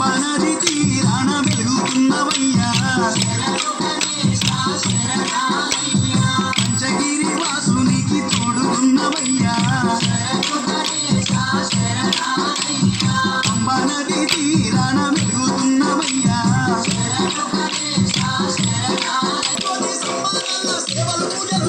పనది తీరాన వెలుగుతున్నవయ్యా పంచగిరి వాసునికి తోడుకున్నవయ్యా పంబనది తీరాన వెలుగుతున్నవయ్యా సేవలు పూజలు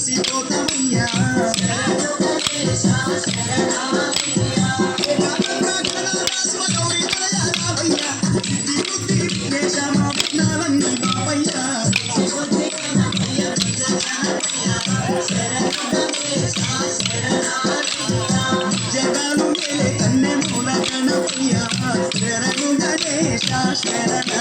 తెలిసిపోతుందయ్యా జగలు మేలే కన్నె మూల కనపయ్యా శరణు గణేశ శరణ